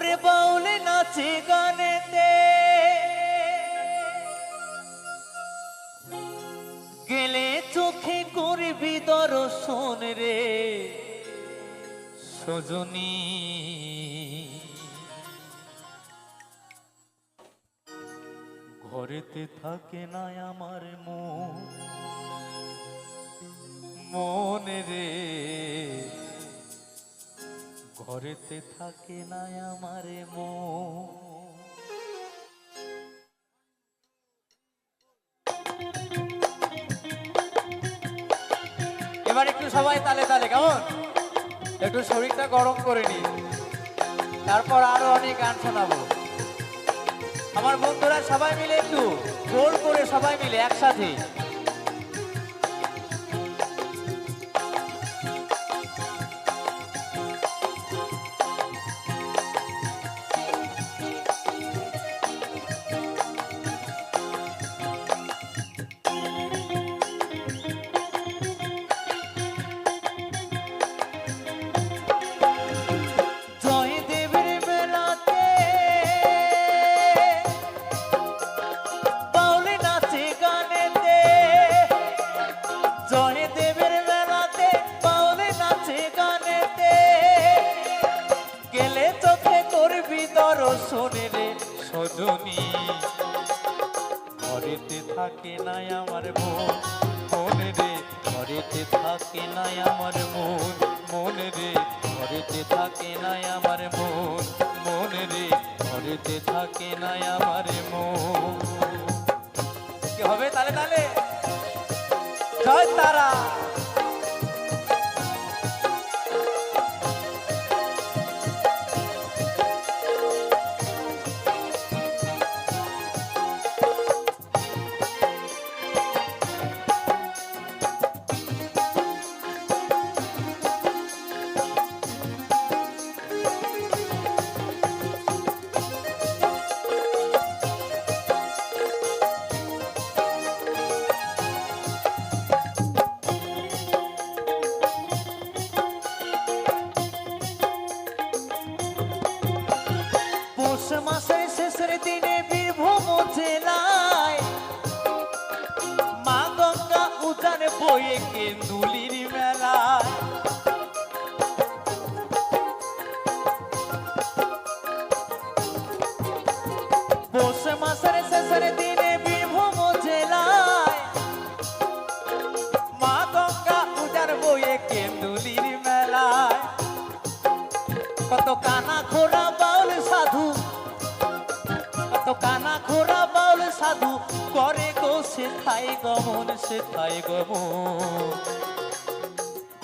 ওরে বাউলে নাচে গানেতে। গেলে চোখে করবি দর্শন রে, সজনী। ঘরেতে থাকে না আমার মন, মনে রে। ঘরেতে থাকে না আমার মন। এবার একটু সবাই তালে তালে, কেমন? একটু শরীরটা গরম করে নি তারপর আরও অনেক গান শোনাবো। আমার বন্ধুরা সবাই মিলে একটু জোর করে সবাই মিলে একসাথে। থাকে নাই আমার মন, মনে রে, ঘরেতে থাকে নাই আমার মন, মনে রে, ঘরেতে থাকে নাই আমার মন, মনে রে, ঘরেতে থাকে নাই আমার মন। কি হবে তালে তালে? জয় তারা। পৌষ মাসের শেষের দিনে বীরভূম জেলায় মা গঙ্গা উজান বয়ে কেন্দুলির মেলায়। কত কানা খোরা বাউল, সাধু। কত কানা খোরা বাউল, সাধু। করে গো সে থাই গমন সে থাই গমন।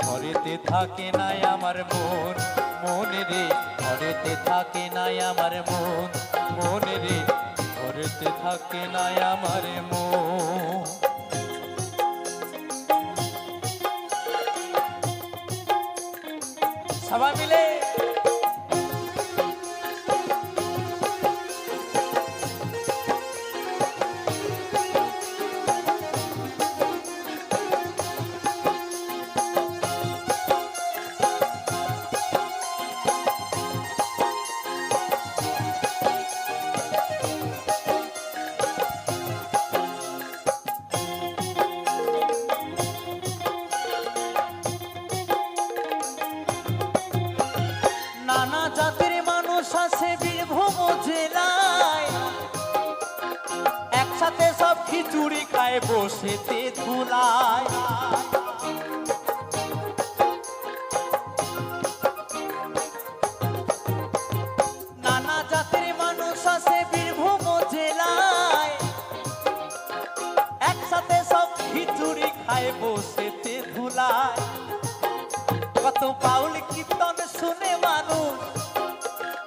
ঘরেতে থাকে নাই আমার মন, মনে রে। ঘরেতে থাকে নাই আমার মন, মনে রে। ঘরেতে থাকে না আমার মো সবাই মিলে খিচুড়ি খায় বসেতে ধুলায় নানা জাতির মানুষ আছে বীরভূম জেলায়। একসাথে সব খিচুড়ি খায় বসেতে ধুলায় কত পাউল কীর্তন শুনে মানুষ,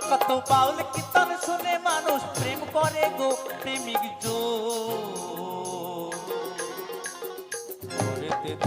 কত পাউল কীর্তন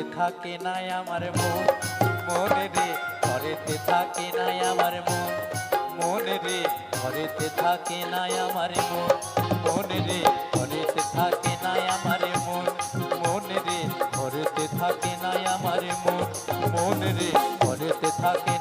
ঘরেতে থাকে নাই আমার মন, মনে রে, ঘরেতে থাকে নাই আমার মন, মনে রে, ঘরেতে থাকে নাই আমার মন, মনে রে, ঘরেতে থাকে নাই আমার মন, মনে রে, ঘরেতে থাকে নাই আমার মন, মনে রে, ঘরেতে থাকে